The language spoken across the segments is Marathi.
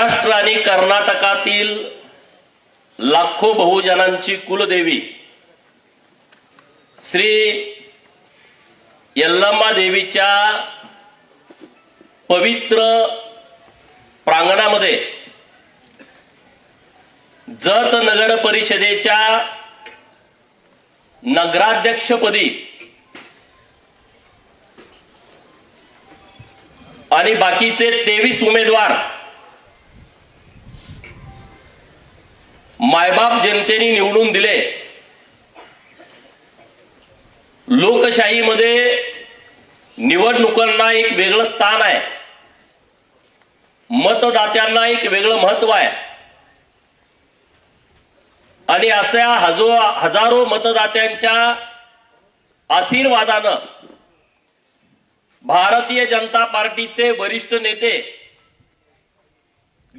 महाराष्ट्र आणि कर्नाटकातील लाखो बहुजनांची कुलदेवी श्री यल्लम्मा देवीच्या पवित्र प्रांगणामध्ये जत नगर परिषदेच्या नगराध्यक्षपदी आणि बाकीचे तेवीस उमेदवार मायबाप जनतेने निवडून दिले. लोकशाहीमध्ये निवडणुकांना एक वेगळं स्थान आहे. मतदात्यांना एक वेगळं महत्त्व आहे. आणि अशा हजो हजारो मतदात्यांच्या आशीर्वादानं भारतीय जनता पार्टीचे वरिष्ठ नेते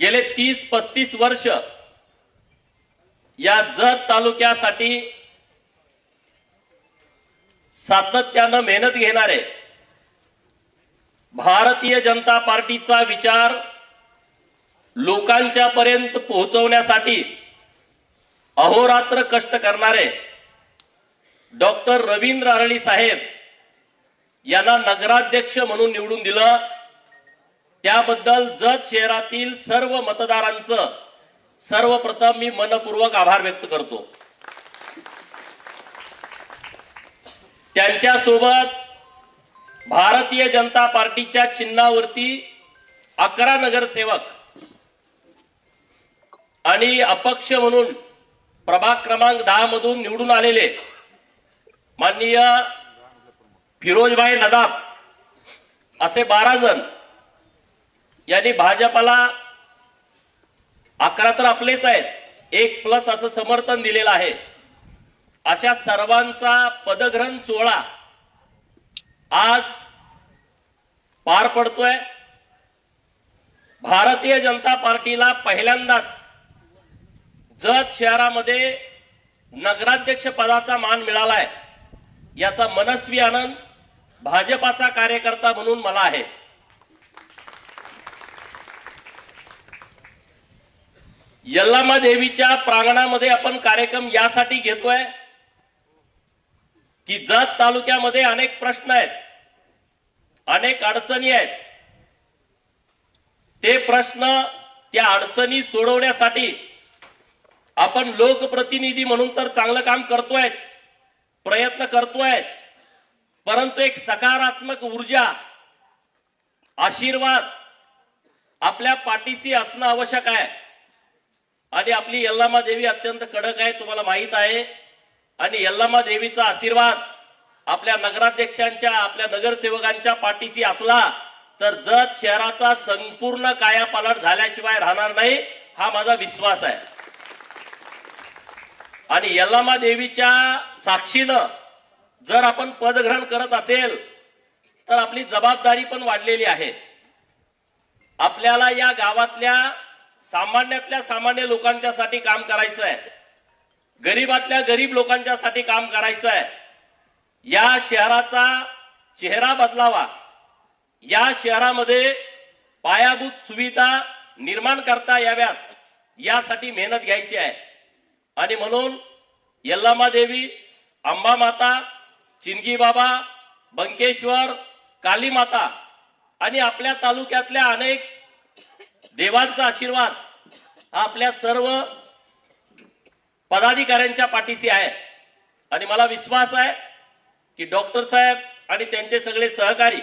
गेले तीस पस्तीस वर्ष या जत तालुक्यासाठी सातत्यानं मेहनत घेणारे भारतीय जनता पार्टीचा विचार लोकांच्या पर्यंत पोहोचवण्यासाठी अहोरात्र कष्ट करणारे डॉक्टर रवींद्र अरळी साहेब यांना नगराध्यक्ष म्हणून निवडून दिलं. त्याबद्दल जत शहरातील सर्व मतदारांचं सर्वप्रथम मी मनपूर्वक आभार व्यक्त करतो. त्यांच्यासोबत भारतीय जनता पार्टीच्या चिन्हावरती अकरा नगरसेवक आणि अपक्ष म्हणून प्रभाग क्रमांक दहा मधून निवडून आलेले माननीय फिरोजभाई नदाब असे बारा जण यांनी भाजपाला अकरा तर आपलेच आहेत. एक प्लस असं समर्थन दिलेलं आहे. अशा सर्वांचा पदग्रहण सोहळा आज पार पडतोय. भारतीय जनता पार्टीला पहिल्यांदाच जत शहरामध्ये नगराध्यक्ष पदाचा मान मिळालाय. याचा मनस्वी आनंद भाजपाचा कार्यकर्ता म्हणून मला आहे. यल्लामा देवीच्या प्रांगणामध्ये आपण कार्यक्रम यासाठी घेतोय की जत तालुक्यामध्ये अनेक प्रश्न आहेत अनेक अडचणी आहेत. ते प्रश्न त्या अडचणी सोडवण्यासाठी आपण लोकप्रतिनिधी म्हणून तर चांगलं काम करतोयच प्रयत्न करतोयच परंतु एक सकारात्मक ऊर्जा आशीर्वाद आपल्या पाठीशी असणं आवश्यक आहे. आणि आपली यल्लामा देवी अत्यंत कडक आहे तुम्हाला माहीत आहे. आणि यल्लामा देवीचा आशीर्वाद आपल्या नगराध्यक्षांच्या आपल्या नगरसेवकांच्या पाठीशी असला तर जत शहराचा संपूर्ण कायापालट झाल्याशिवाय राहणार नाही हा माझा विश्वास आहे. आणि यल्लामा देवीच्या साक्षीनं जर आपण पदग्रहण करत असेल तर आपली जबाबदारी पण वाढलेली आहे. आपल्याला या गावातल्या सामान्यातल्या सामान्य लोकांच्यासाठी काम करायचं आहे गरीबातल्या गरीब लोकांच्यासाठी काम करायचं आहे या शहराचा चेहरा बदलावा. या शहरामध्ये पायाभूत सुविधा निर्माण करता याव्यात यासाठी मेहनत घ्यायची आहे. आणि म्हणून यल्लामा देवी अंबा माता बाबा बंकेश्वर काली माता आणि आपल्या तालुक्यातल्या अनेक देवांचा आशीर्वाद हा आपल्या सर्व पदाधिकाऱ्यांच्या पाठीशी आहे. आणि मला विश्वास आहे की डॉक्टर साहेब आणि त्यांचे सगळे सहकारी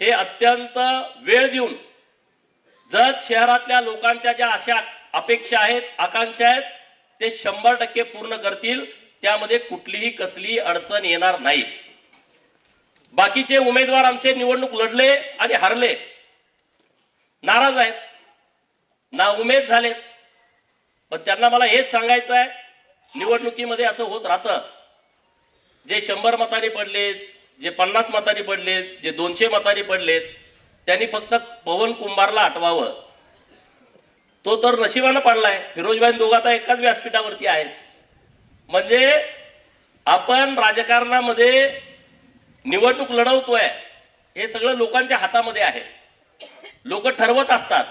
हे अत्यंत वेळ देऊन जत शहरातल्या लोकांच्या ज्या अशा अपेक्षा आहेत आकांक्षा आहेत ते शंभर टक्के पूर्ण करतील. त्यामध्ये कुठलीही कसलीही अडचण येणार नाही. बाकीचे उमेदवार आमचे निवडणूक लढले आणि हरले. नाराज आहेत. ना उमेद झालेत. पण त्यांना मला हेच सांगायचं आहे निवडणुकीमध्ये असं होत राहतं. जे शंभर मतांनी पडलेत जे पन्नास मतांनी पडलेत जे दोनशे मतांनी पडलेत त्यांनी फक्त पवन कुंभारला हटवावं. तो तर नशिबानं पडलाय. फिरोजबाई दोघं आता एकाच व्यासपीठावरती आहेत. म्हणजे आपण राजकारणामध्ये निवडणूक लढवतोय हे सगळं लोकांच्या हातामध्ये आहे. लोक ठरवत असतात.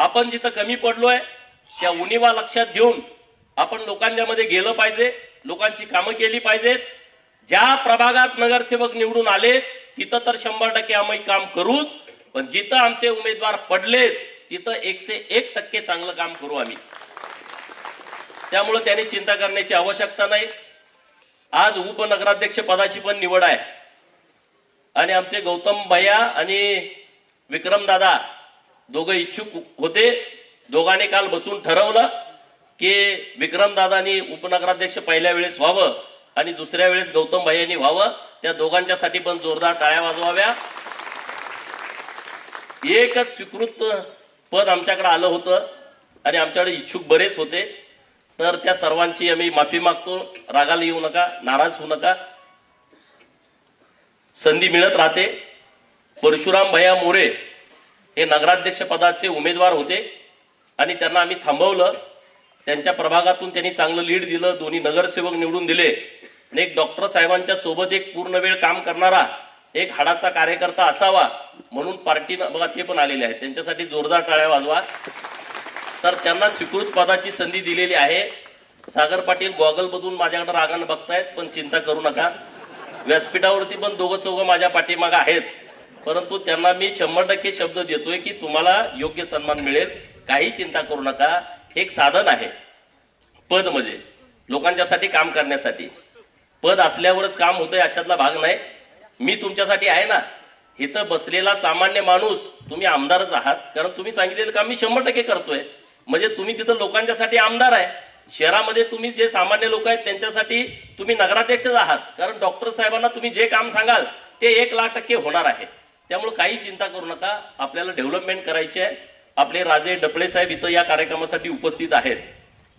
आपण जिथं कमी पडलोय त्या उणीवा लक्षात घेऊन आपण लोकांच्यामध्ये गेलं पाहिजे लोकांची कामं केली पाहिजेत. ज्या प्रभागात नगरसेवक निवडून आले तिथं तर शंभर टक्के आम्ही काम करूच पण जिथं आमचे उमेदवार पडलेत तिथं एकशे एक टक्के चांगलं काम करू आम्ही. त्यामुळे त्याने चिंता करण्याची आवश्यकता नाही. आज उपनगराध्यक्ष पदाची पण निवड आहे. आणि आमचे गौतम भैया आणि विक्रम दादा दोघं इच्छुक होते. दोघांनी काल बसून ठरवलं की विक्रमदादांनी उपनगराध्यक्ष पहिल्या वेळेस व्हावं आणि दुसऱ्या वेळेस गौतम भैयांनी व्हावं. त्या दोघांच्यासाठी पण जोरदार टाळ्या वाजवाव्या. एकच स्वीकृत पद आमच्याकडे आलं होतं आणि आमच्याकडे इच्छुक बरेच होते. तर त्या सर्वांची आम्ही माफी मागतो. रागाला येऊ नका नाराज होऊ नका. संधी मिळत राहते. परशुराम भैया मोरे हे नगराध्यक्ष पदाचे उमेदवार होते आणि त्यांना आम्ही थांबवलं. त्यांच्या प्रभागातून त्यांनी चांगलं लीड दिलं दोन्ही नगरसेवक निवडून दिले. आणि एक डॉक्टर साहेबांच्या सोबत एक पूर्ण वेळ काम करणारा एक हाडाचा कार्यकर्ता असावा म्हणून पार्टीनं बघा ते पण आलेले आहेत. त्यांच्यासाठी जोरदार टाळ्या वाजवा. तर त्यांना स्वीकृत पदाची संधी दिलेली आहे. सागर पाटील गॉगल बदलून माझ्याकडे रागानं बघतायत पण चिंता करू नका. व्यासपीठावरती पण दोघं चौघं माझ्या पाठीमागं आहेत. परंतु त्यांना मी शंभर टक्के शब्द देतोय की तुम्हाला योग्य सन्मान मिळेल. काही चिंता करू नका. हे एक साधन आहे. पद म्हणजे लोकांच्यासाठी काम करण्यासाठी. पद असल्यावरच काम होतंय अशातला भाग नाही. मी तुमच्यासाठी आहे ना. इथं बसलेला सामान्य माणूस तुम्ही आमदारच आहात. कारण तुम्ही सांगितलेलं काम मी शंभर टक्के करतोय. म्हणजे तुम्ही तिथं लोकांच्यासाठी आमदार आहे. शहरामध्ये तुम्ही जे सामान्य लोक आहेत त्यांच्यासाठी तुम्ही नगराध्यक्षच आहात. कारण डॉक्टर साहेबांना तुम्ही जे काम सांगाल ते एक लाख टक्के होणार आहे. त्यामुळे काही चिंता करू नका. आपल्याला डेव्हलपमेंट करायची आहे. आपले राजे डपळे साहेब इथं या कार्यक्रमासाठी उपस्थित आहेत.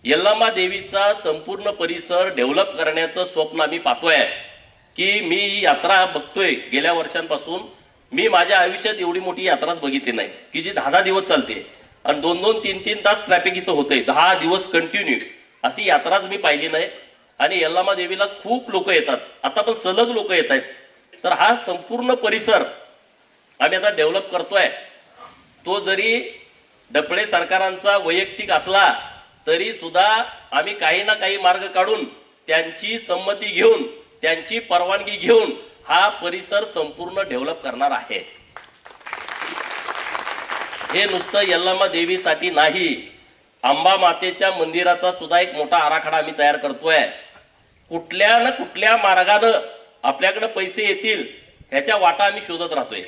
यल्लामा देवीचा संपूर्ण परिसर डेव्हलप करण्याचं स्वप्न आम्ही पाहतोय. की मी यात्रा बघतोय गेल्या वर्षांपासून. मी माझ्या आयुष्यात एवढी मोठी यात्राच बघितली नाही. की जी दहा दहा दिवस चालते. आणि दोन दोन तीन तीन तास ट्रॅफिक इथं होतंय. दहा दिवस कंटिन्यू अशी यात्राच मी पाहिली नाही. आणि यल्लामा देवीला खूप लोक येतात. आता पण सलग लोक येत आहेत. तर हा संपूर्ण परिसर आम्ही आता डेव्हलप करतोय. तो जरी डपळे सरकारांचा वैयक्तिक असला तरी सुद्धा आम्ही काही ना काही मार्ग काढून त्यांची संमती घेऊन त्यांची परवानगी घेऊन हा परिसर संपूर्ण डेव्हलप करणार आहे. हे नुसतं यल्लामा देवीसाठी नाही अंबा मातेच्या मंदिराचा सुद्धा एक मोठा आराखडा आम्ही तयार करतोय. कुठल्या ना कुठल्या मार्गानं आपल्याकडे पैसे येतील ह्याच्या वाटा आम्ही शोधत राहतोय.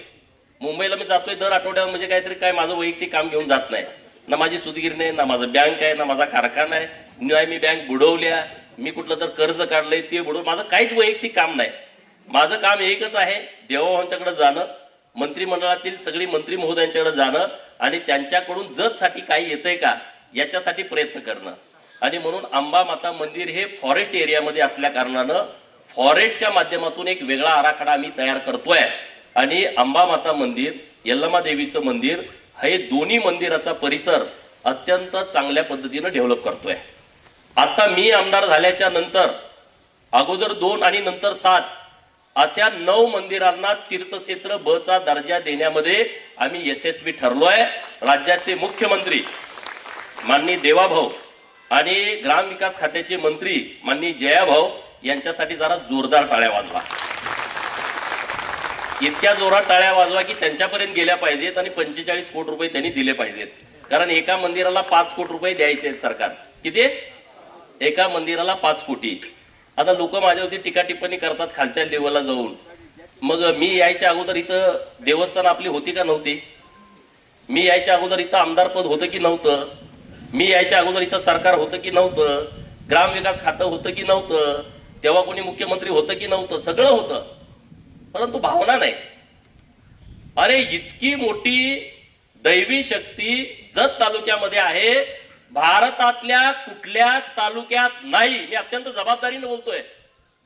मुंबईला मी जातोय दर आठवड्यावर म्हणजे काहीतरी काय माझं वैयक्तिक काम घेऊन जात नाही. ना माझी सुदगिरणी नाही ना माझं बँक आहे ना माझा कारखाना आहे. नाही मी बँक बुडवल्या मी कुठलं तर कर्ज काढलंय ते बुडवलं माझं काहीच वैयक्तिक काम नाही. माझं काम एकच आहे देवाभावांच्याकडे जाणं मंत्रिमंडळातील सगळी मंत्री महोदयांच्याकडे जाणं आणि त्यांच्याकडून जतसाठी काही येतंय का याच्यासाठी प्रयत्न करणं. आणि म्हणून अंबा माता मंदिर हे फॉरेस्ट एरियामध्ये असल्या कारणानं फॉरेस्टच्या माध्यमातून एक वेगळा आराखडा आम्ही तयार करतोय. आणि अंबामाता मंदिर यल्लमा देवीचं मंदिर हे दोन्ही मंदिराचा परिसर अत्यंत चांगल्या पद्धतीनं डेव्हलप करतोय. आता मी आमदार झाल्याच्यानंतर अगोदर दोन आणि नंतर सात अशा नऊ मंदिरांना तीर्थक्षेत्र ब चा दर्जा देण्यामध्ये आम्ही यशस्वी ठरलोय. राज्याचे मुख्यमंत्री माननीय देवाभाऊ आणि ग्रामविकास खात्याचे मंत्री माननीय जयाभाऊ यांच्यासाठी जरा जोरदार टाळ्या वाजवा. इतक्या जोरात टाळ्या वाजवा की त्यांच्यापर्यंत गेल्या पाहिजेत आणि पंचेचाळीस कोटी रुपये त्यांनी दिले पाहिजेत. कारण एका मंदिराला पाच कोटी रुपये द्यायचे आहेत सरकार. किती? एका मंदिराला पाच कोटी. आता लोक माझ्यावरती टीका टिप्पणी करतात खालच्या लेवलला जाऊन. मग मी यायच्या अगोदर इथं देवस्थान आपली होती का नव्हती? मी यायच्या अगोदर इथं आमदार पद होतं की नव्हतं? मी यायच्या अगोदर इथं सरकार होतं की नव्हतं? ग्रामविकास खातं होतं की नव्हतं? तेव्हा कोणी मुख्यमंत्री होतं की नव्हतं? सगळं होतं. परंतु भावना नाही. अरे इतकी मोठी दैवी शक्ती जत तालुक्यामध्ये आहे भारतातल्या कुठल्याच तालुक्यात नाही. मी अत्यंत जबाबदारीने बोलतोय.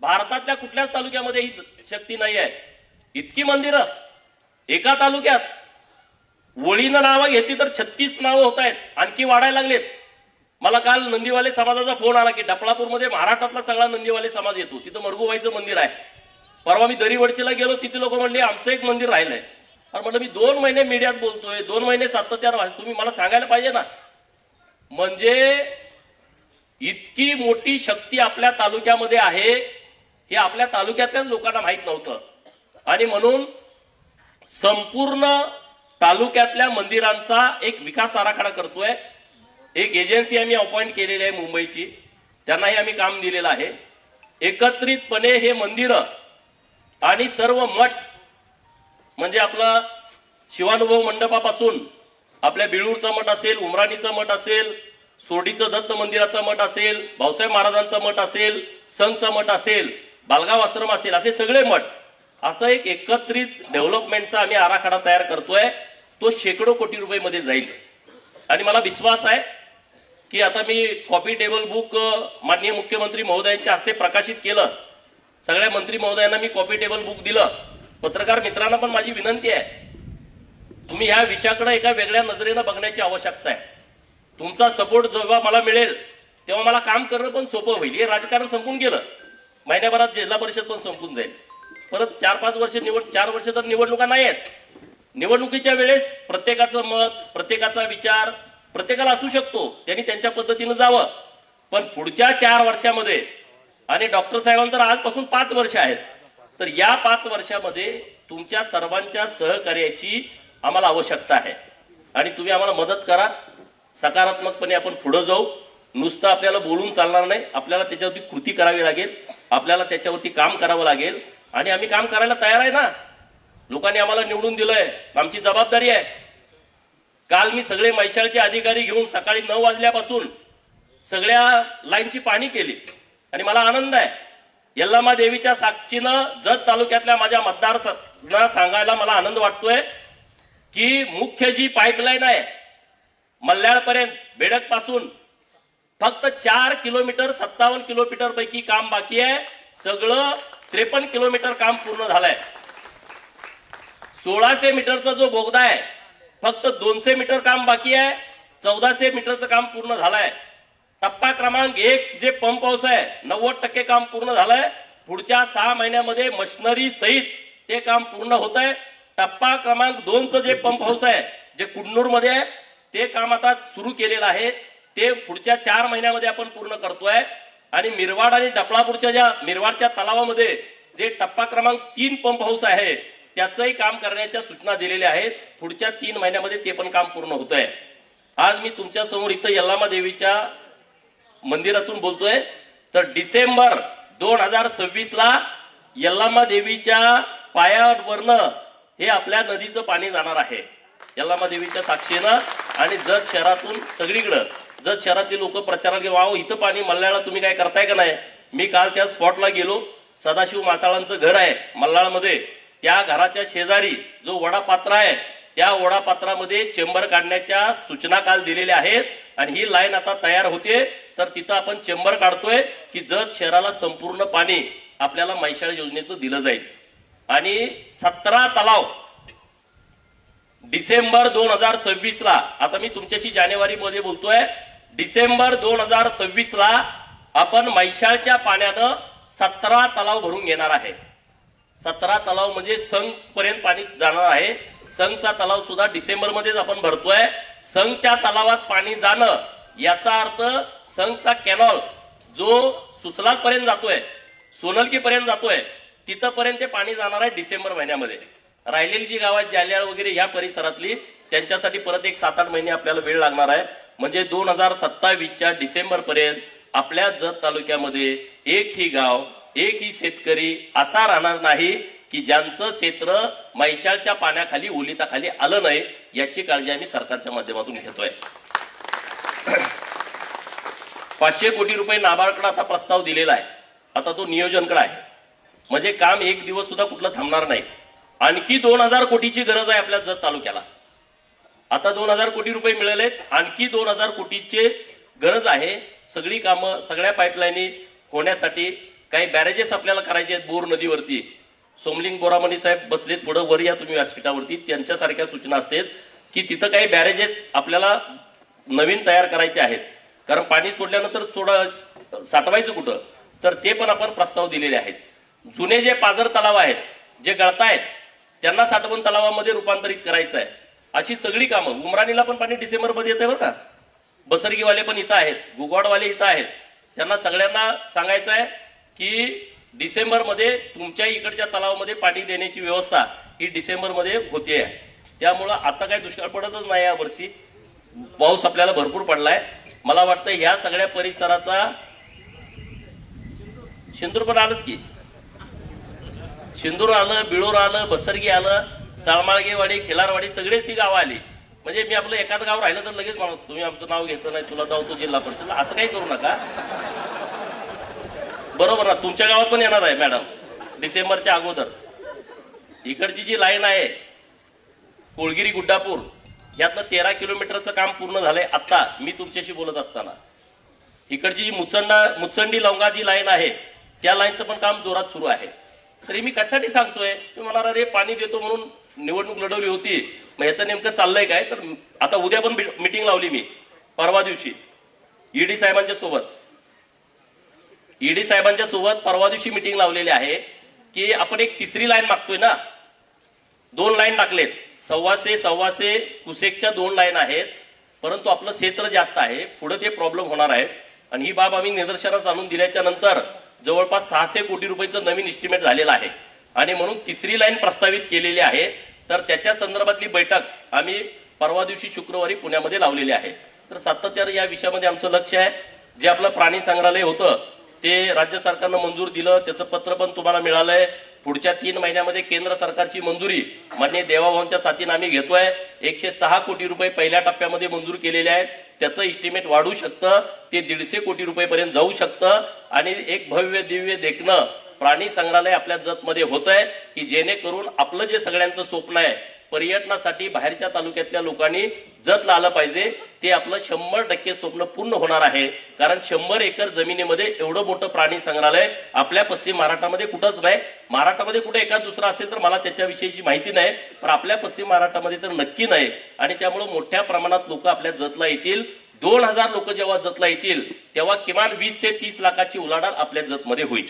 भारतातल्या कुठल्याच तालुक्यामध्ये ही शक्ती नाही आहे. इतकी मंदिरं एका तालुक्यात. वळीनं नावं घेतली तर छत्तीस नावं होत आहेत. आणखी वाढायला लागलेत. मला काल नंदीवाले समाजाचा फोन आला की डपळापूरमध्ये महाराष्ट्रातला सगळा नंदीवाले समाज येतो. तिथं मरगुबाईचं मंदिर आहे. परवा मी दरीवडचीला गेलो तिथे लोक म्हणले आमचं एक मंदिर राहिलंय. अरे म्हटलं मी दोन महिने मीडियात बोलतोय दोन महिने सातत्यानं तुम्ही मला सांगायला पाहिजे ना. म्हणजे इतकी मोठी शक्ती आपल्या तालुक्यामध्ये आहे हे आपल्या तालुक्यातल्याच लोकांना माहीत नव्हतं. आणि म्हणून संपूर्ण तालुक्यातल्या मंदिरांचा एक विकास आराखडा करतोय. एक एजन्सी आम्ही अपॉइंट केलेली आहे मुंबईची. त्यांनाही आम्ही काम दिलेलं आहे. एकत्रितपणे हे मंदिरं आणि सर्व मठ म्हणजे आपला शिवानुभव मंडपापासून आपल्या बिळूरचा मठ असेल उमराणीचा मठ असेल सोडीचं दत्त मंदिराचा मठ असेल भाऊसाहेब महाराजांचा मठ असेल संघचा मठ असेल बालगाव आश्रम असेल असे सगळे मठ असं एक एकत्रित डेव्हलपमेंटचा आम्ही आराखडा तयार करतोय. तो शेकडो कोटी रुपयेमध्ये जाईल. आणि मला विश्वास आहे की आता मी कॉपी टेबल बुक माननीय मुख्यमंत्री महोदयांच्या हस्ते प्रकाशित केलं सगळ्या मंत्री महोदयांना मी कॉपी टेबल बुक दिलं. पत्रकार मित्रांना पण माझी विनंती आहे. तुम्ही ह्या विषयाकडे एका वेगळ्या नजरेनं बघण्याची आवश्यकता आहे. तुमचा सपोर्ट जेव्हा मला मिळेल तेव्हा मला काम करणं पण सोपं होईल. हे राजकारण संपून गेलं. महिन्याभरात जिल्हा परिषद पण संपून जाईल. परत चार पाच वर्ष निवड चार वर्ष तर निवडणुका नाही आहेत. निवडणुकीच्या वेळेस प्रत्येकाचं मत प्रत्येकाचा विचार प्रत्येकाला असू शकतो. त्यांनी त्यांच्या पद्धतीनं जावं. पण पुढच्या चार वर्षामध्ये आणि डॉक्टर साहेबांना तर आजपासून पाच वर्ष आहेत. तर या पाच वर्षामध्ये तुमच्या सर्वांच्या सहकार्याची आम्हाला आवश्यकता आहे. आणि तुम्ही आम्हाला मदत करा. सकारात्मकपणे आपण पुढं जाऊ. नुसतं आपल्याला बोलून चालणार नाही. आपल्याला त्याच्यावरती कृती करावी लागेल. आपल्याला त्याच्यावरती काम करावं लागेल. आणि आम्ही काम करायला तयार आहे ना. लोकांनी आम्हाला निवडून दिलंय. आमची जबाबदारी आहे. काल मी सगळे मैशाळचे अधिकारी घेऊन सकाळी नऊ वाजल्यापासून सगळ्या लाईनची पाणी केली. आणि मला आनंद आहे. यल्लामा देवीच्या साक्षीनं जत तालुक्यातल्या माझ्या मतदार सांगायला मला आनंद वाटतोय की मुख्य जी पाईपलाईन आहे मल्याळपर्यंत बेडकपासून फक्त चार किलोमीटर सत्तावन्न किलोमीटर पैकी काम बाकी आहे. सगळं त्रेपन्न किलोमीटर काम पूर्ण झालंय. सोळाशे मीटरचा जो बोगदा आहे फक्त दोनशे मीटर काम बाकी आहे. चौदाशे मीटरचं काम पूर्ण झालंय. टप्पा क्रमांक एक जे पंप हाऊस आहे नव्वद टक्के काम पूर्ण झालंय. पुढच्या सहा महिन्यामध्ये मशिनरी सहित ते काम पूर्ण होत आहे टप्पा क्रमांक दोनचं जे पंप हाऊस आहे जे कुडनूरमध्ये आहे ते काम आता सुरू केलेलं आहे. ते पुढच्या चार महिन्यामध्ये आपण पूर्ण करतोय. आणि मिरवाड आणि डपळापूरच्या ज्या मिरवाडच्या तलावामध्ये जे टप्पा क्रमांक तीन पंप हाऊस आहे त्याचंही काम करण्याच्या सूचना दिलेल्या आहेत. पुढच्या तीन महिन्यामध्ये ते पण काम पूर्ण होत आहे आज मी तुमच्यासमोर इथं यल्लामा देवीच्या मंदिरातून बोलतोय. तर डिसेंबर दोन हजार सव्वीस ला यल्लामा देवीच्या पायावरनं हे आपल्या नदीचं पाणी जाणार आहे. यल्लामा देवीच्या साक्षीनं. आणि जत शहरातून सगळीकडं जत शहरातले लोक प्रचारात गेले वाव इथं पाणी मल्ल्याळा तुम्ही काय करताय का नाही? मी काल त्या स्पॉटला गेलो. सदाशिव मासाळांचं घर आहे मल्हाळमध्ये. त्या घराच्या शेजारी जो वडापात्र आहे त्या वडापात्रामध्ये चेंबर काढण्याच्या सूचना काल दिलेल्या आहेत. आणि ही लाईन आता तयार होते. तर तिथं आपण चेंबर काढतोय की जत शहराला संपूर्ण पाणी आपल्याला मैशाळ योजनेचं दिलं जाईल. आणि सतरा तलाव डिसेंबर दोन हजार सव्वीस ला आता मी तुमच्याशी जानेवारी मध्ये बोलतोय डिसेंबर दोन हजार सव्वीस ला आपण मैशाळच्या पाण्यानं सतरा तलाव भरून घेणार आहे. सतरा तलाव म्हणजे संघ पर्यंत पाणी जाणार आहे. संघचा तलाव सुद्धा डिसेंबर मध्येच आपण भरतोय. संघच्या तलावात पाणी जाणं याचा अर्थ संघचा कॅनॉल जो सुसलापर्यंत जातोय सोनलकीपर्यंत जातोय तिथंपर्यंत ते पाणी जाणार आहे डिसेंबर महिन्यामध्ये. राहिलेली जी गावात जाल्याळ वगैरे ह्या परिसरातली त्यांच्यासाठी परत एक सात आठ महिने आपल्याला वेळ लागणार आहे. म्हणजे दोन हजार सत्तावीसच्या डिसेंबरपर्यंत आपल्या जत तालुक्यामध्ये एकही गाव एकही शेतकरी असा राहणार नाही की ज्यांचं क्षेत्र मैशाळच्या पाण्याखाली ओलिताखाली आलं नाही याची काळजी आम्ही सरकारच्या माध्यमातून घेतोय. पाचशे कोटी रुपये नाबार्डकडे आता प्रस्ताव दिलेला आहे. आता तो नियोजनकडे आहे. म्हणजे काम एक दिवस सुद्धा कुठलं थांबणार नाही. आणखी दोन हजार कोटीची गरज आहे आपल्या जत तालुक्याला. आता दोन हजार कोटी रुपये मिळालेत. आणखी दोन हजार कोटीचे गरज आहे. सगळी कामं सगळ्या पाईपलाईनी होण्यासाठी काही बॅरेजेस आपल्याला करायचे आहेत बोर नदीवरती. सोमलिंग बोरामणी साहेब बसलेत पुढं वर या तुम्ही व्यासपीठावरती. त्यांच्यासारख्या सूचना असतात की तिथं काही बॅरेजेस आपल्याला नवीन तयार करायचे आहेत. कारण पाणी सोडल्यानंतर सोडा साठवायचं कुठं? तर ते पण आपण प्रस्ताव दिलेले आहेत. जुने जे पाझर तलाव आहेत जे गळतायत त्यांना साठवण तलावामध्ये रूपांतरित करायचं आहे अशी सगळी कामं उमराणीला पण पाणी डिसेंबरमध्ये येते बरं का? बसरगीवाले पण इथं आहेत गुगवाडवाले इथं आहेत. त्यांना सगळ्यांना सांगायचं आहे की डिसेंबरमध्ये तुमच्या इकडच्या तलावामध्ये पाणी देण्याची व्यवस्था ही डिसेंबरमध्ये होते आहे त्यामुळं आता काही दुष्काळ पडतच नाही या वर्षी. पाऊस आपल्याला भरपूर पडलाय. मला वाटतं ह्या सगळ्या परिसराचा शेंदूर पण आलंच की. सिंदूर आलं बिळूर आलं बसरगी आलं साळमाळगेवाडी खिलारवाडी सगळेच ती गावं आली. म्हणजे मी आपलं एखादं गाव राहिलं तर लगेच म्हणत तुम्ही आमचं नाव घेतलं नाही तुला जाऊ तो जिल्हा परिषद. असं काही करू नका. बरोबर ना तुमच्या गावात पण येणार आहे मॅडम. डिसेंबरच्या अगोदर. इकडची जी लाईन आहे कोळगिरी गुड्डापूर यातलं तेरा किलोमीटरचं काम पूर्ण झालंय. आत्ता मी तुमच्याशी बोलत असताना. इकडची जी मुचंडा मुचंडी लवंगा जी लाईन आहे त्या लाईनचं पण काम जोरात सुरू आहे. तरी मी कशासाठी सांगतोय? तुम्ही म्हणाला रे पाणी देतो म्हणून निवडणूक लढवली होती. मग याचं नेमकं चाललंय काय? तर आता उद्या पण मिटिंग लावली मी परवा दिवशी. ईडी साहेबांच्या सोबत. ईडी साहेबांच्या सोबत परवा दिवशी मिटिंग लावलेली आहे की आपण एक तिसरी लाईन मागतोय ना? दोन लाईन टाकलेत. सव्वाशे सव्वाशे कुसेकच्या दोन लाईन आहेत. परंतु आपलं क्षेत्र जास्त आहे. पुढे ते प्रॉब्लेम होणार आहे आणि ही बाब आम्ही निदर्शनास आणून दिल्याच्या नंतर जवळपास सहाशे कोटी रुपयाचं नवीन इस्टिमेट झालेलं आहे. आणि म्हणून तिसरी लाईन प्रस्तावित केलेली आहे. तर त्याच्या संदर्भातली बैठक आम्ही परवा दिवशी शुक्रवारी पुण्यामध्ये लावलेली आहे. तर सातत्यानं या विषयामध्ये आमचं लक्ष आहे. जे आपलं प्राणी संग्रहालय होतं ते राज्य सरकारनं मंजूर दिलं. त्याचं पत्र पण तुम्हाला मिळालंय. पुढच्या तीन महिन्यामध्ये केंद्र सरकारची मंजुरी मान्य देवाभाऊंच्या साथीनं आम्ही घेतोय. एकशे सहा कोटी रुपये पहिल्या टप्प्यामध्ये मंजूर केलेले आहेत. त्याचं इस्टिमेट वाढू शकतं. ते दीडशे कोटी रुपयेपर्यंत जाऊ शकतं. आणि एक भव्य दिव्य देखणं प्राणी संग्रहालय आपल्या जतमध्ये होत आहे की जेणेकरून आपलं जे सगळ्यांचं स्वप्न आहे पर्यटनासाठी बाहेरच्या तालुक्यातल्या लोकांनी जतला आलं पाहिजे. ते आपलं शंभर टक्के स्वप्न पूर्ण होणार आहे. कारण शंभर एकर जमिनीमध्ये एवढं मोठं प्राणी संग्रहालय आपल्या पश्चिम महाराष्ट्रामध्ये कुठंच नाही. महाराष्ट्रामध्ये कुठे एखाद दुसरा असेल तर मला त्याच्याविषयीची माहिती नाही. पण आपल्या पश्चिम महाराष्ट्रामध्ये तर नक्की नाही. आणि त्यामुळं मोठ्या प्रमाणात लोक आपल्या जतला येतील. दोन हजार लोक जेव्हा जतला येतील तेव्हा किमान वीस ते तीस लाखाची उलाढाल आपल्या जतमध्ये होईल.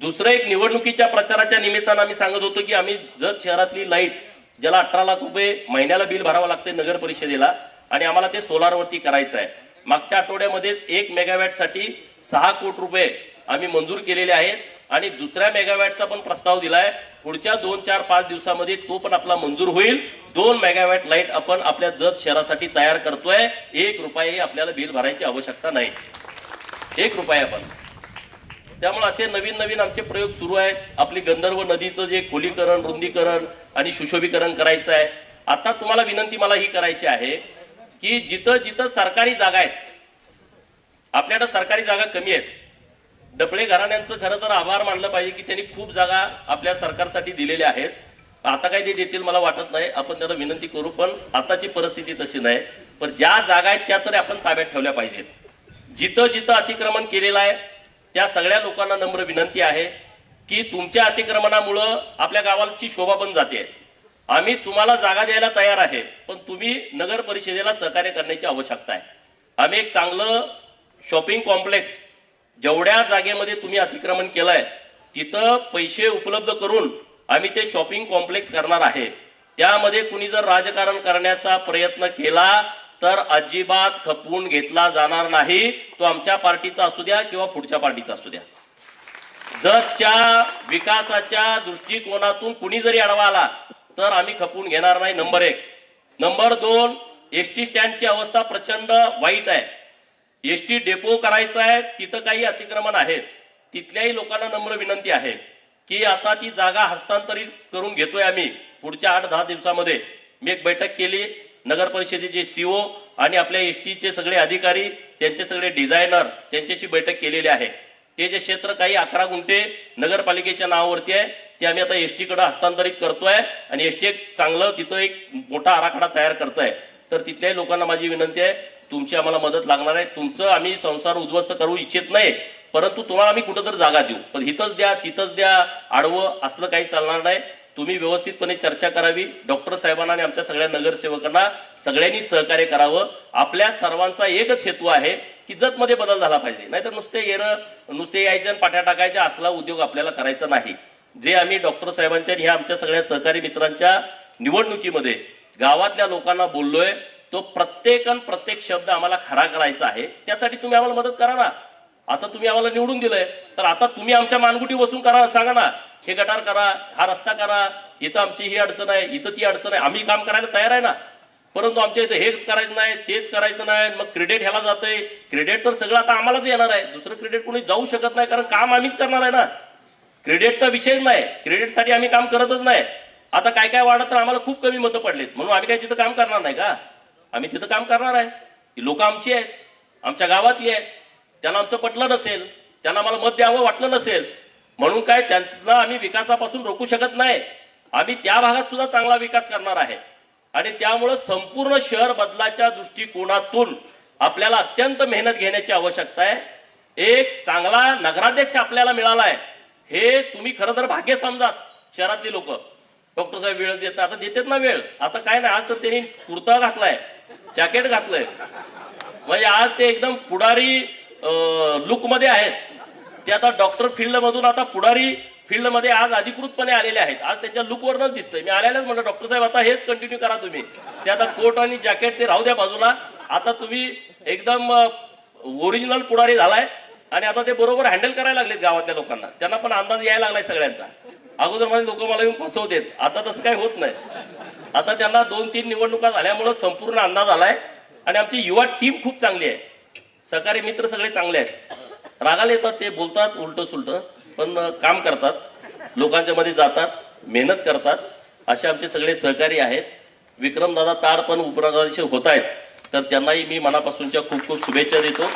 दुसरं एक निवडणुकीच्या प्रचाराच्या निमित्तानं आम्ही सांगत होतो की आम्ही जत शहरातली लाइट ज्याला अठरा लाख रुपये महिन्याला बिल भरावं लागते नगर परिषदेला आणि आम्हाला ते सोलारवरती करायचं आहे मागच्या आठवड्यामध्येच एक मेगावॅटसाठी सहा कोटी रुपये आम्ही मंजूर केलेले आहेत आणि दुसऱ्या मेगावॅटचा पण प्रस्ताव दिलाय. पुढच्या दोन चार पाच दिवसामध्ये तो पण आपला मंजूर होईल. दोन मेगावॅट लाइट आपण आपल्या जत शहरासाठी तयार करतोय. एक रुपयाही आपल्याला बिल भरायची आवश्यकता नाही. एक रुपया पण. त्यामुळे असे नवीन नवीन आमचे प्रयोग सुरू आहेत. आपली गंधर्व नदीचं जे खोलीकरण रुंदीकरण आणि सुशोभीकरण करायचं आहे. आता तुम्हाला विनंती मला ही करायची आहे की जिथं जिथं सरकारी जागा आहेत आपल्याकडे सरकारी जागा कमी आहेत. डपळे घराण्यांचं खरं तर आभार मानलं पाहिजे की त्यांनी खूप जागा आपल्या सरकारसाठी दिलेल्या आहेत. आता काय ते देतील मला वाटत नाही. आपण त्यांना विनंती करू पण आताची परिस्थिती तशी नाही. पण ज्या जागा आहेत त्या तरी आपण ताब्यात ठेवल्या पाहिजेत. जिथं जिथं अतिक्रमण केलेलं आहे त्या सगळ्या लोकांना नम्र विनंती आहे की तुमच्या अतिक्रमणामुळं आपल्या गावाची शोभा पण जाते. आम्ही तुम्हाला जागा द्यायला तयार आहे पण तुम्ही नगर परिषदेला सहकार्य करण्याची आवश्यकता आहे. आम्ही एक चांगलं शॉपिंग कॉम्प्लेक्स जेवढ्या जागेमध्ये तुम्ही अतिक्रमण केलं आहे तिथं पैसे उपलब्ध करून आम्ही ते शॉपिंग कॉम्प्लेक्स करणार आहे. त्यामध्ये कुणी जर राजकारण करण्याचा प्रयत्न केला तर अजिबात खपवून घेतला जाणार नाही. तो आमच्या पार्टीचा असू द्या किंवा पुढच्या पार्टीचा असू द्या. जगच्या विकासाच्या दृष्टिकोनातून कुणी जरी अडवा आला तर आम्ही खपवून घेणार नाही. नंबर एक. नंबर दोन एस टी स्टँडची अवस्था प्रचंड वाईट आहे. एस टी डेपो करायचा आहे तिथं काही अतिक्रमण आहेत. तिथल्याही लोकांना नम्र विनंती आहे की आता ती जागा हस्तांतरित करून घेतोय आम्ही पुढच्या आठ दहा दिवसामध्ये. मी एक बैठक केली. नगर परिषदेचे सीओ आणि आपल्या एस टीचे सगळे अधिकारी त्यांचे सगळे डिझायनर त्यांच्याशी बैठक केलेली आहे. ते जे क्षेत्र काही अकरा गुंठे नगरपालिकेच्या नावावरती आहे ते आम्ही आता एस टीकडे हस्तांतरित करतोय आणि एस टी एक चांगलं तिथं एक मोठा आराखडा तयार करतोय. तर तिथल्याही लोकांना माझी विनंती आहे तुमची आम्हाला मदत लागणार आहे. तुमचं आम्ही संसार उद्ध्वस्त करू इच्छित नाही परंतु तुम्हाला आम्ही कुठं तर जागा देऊ. पण इथंच द्या तिथंच द्या आडवं असलं काही चालणार नाही. तुम्ही व्यवस्थितपणे चर्चा करावी. डॉक्टर साहेबांना आणि आमच्या सगळ्या नगरसेवकांना सगळ्यांनी सहकार्य करावं. आपल्या सर्वांचा एकच हेतू आहे की जतमध्ये बदल झाला पाहिजे. नाहीतर नुसते येणं नुसते यायचे आणि पाठ्या टाकायच्या असला उद्योग आपल्याला करायचा नाही. जे आम्ही डॉक्टर साहेबांच्या ह्या आमच्या सगळ्या सहकारी मित्रांच्या निवडणुकीमध्ये गावातल्या लोकांना बोललोय तो प्रत्येक प्रत्येक शब्द आम्हाला खरा करायचा आहे. त्यासाठी तुम्ही आम्हाला मदत करा ना. आता तुम्ही आम्हाला निवडून दिलंय. तर आता तुम्ही आमच्या मानगुटी बसून करा सांगा ना. हे गटार करा हा रस्ता करा. इथं आमची ही अडचण आहे इथं ती अडचण आहे. आम्ही काम करायला तयार आहे ना. परंतु आमच्या इथं हेच करायचं नाही तेच करायचं नाही मग क्रेडिट ह्याला जातंय. क्रेडिट तर सगळं आता आम्हालाच येणार आहे. दुसरं क्रेडिट कोणी जाऊ शकत नाही कारण काम आम्हीच करणार आहे ना. क्रेडिटचा विषयच नाही. क्रेडिटसाठी आम्ही काम करतच नाही. आता काय काय वाढत तर आम्हाला खूप कमी मतं पडलेत. म्हणून आम्ही काय तिथं काम करणार नाही का? आम्ही तिथं काम करणार आहे. ही लोक आमची आहेत. आमच्या गावातली आहेत. त्यांना आमचं पटलं नसेल त्यांना मला मत द्यावं वाटलं नसेल म्हणून काय त्यांना आम्ही विकासापासून रोखू शकत नाही. आम्ही त्या भागात सुद्धा चांगला विकास करणार आहे. आणि त्यामुळं संपूर्ण शहर बदलाच्या दृष्टिकोनातून आपल्याला अत्यंत मेहनत घेण्याची आवश्यकता आहे. एक चांगला नगराध्यक्ष आपल्याला मिळाला आहे. हे तुम्ही खरं तर भाग्य समजात शहरातली लोक. डॉक्टर साहेब वेळ देतात. आता देतात ना वेळ. आता काय नाही आज तर त्यांनी कुर्ता घातलाय जॅकेट घातलंय. म्हणजे आज ते एकदम पुढारी लुकमध्ये आहेत. ते आता डॉक्टर फील्डमधून आता पुढारी फील्डमध्ये आज अधिकृतपणे आलेले आहेत. आज त्यांच्या लुकवरनच दिसतंय. मी आलेल्याच म्हणलं डॉक्टर साहेब आता हेच कंटिन्यू करा तुम्ही. ते आता कोट आणि जॅकेट ते राहू द्या बाजूला. आता तुम्ही एकदम ओरिजिनल पुढारी झालाय आणि आता ते बरोबर हँडल करायला लागलेत गावातल्या लोकांना. त्यांना पण अंदाज यायला लागलाय सगळ्यांचा. अगोदर माझे लोक मला येऊन फसवतेत आता तसं काही होत नाही. आता त्यांना दोन तीन निवडणुका झाल्यामुळं संपूर्ण अंदाज आलाय. आणि आमची युवा टीम खूप चांगली आहे. सहकारी मित्र सगळे चांगले आहेत. रागाला येतात ते बोलतात उलट सुलट पण काम करतात. लोकांच्या मध्ये जातात मेहनत करतात. असे आमचे सगळे सहकारी आहेत. विक्रमदादा ताड पण उपनगराधीश होत आहेत. तर त्यांनाही मी मनापासूनच्या खूप खूप शुभेच्छा देतो.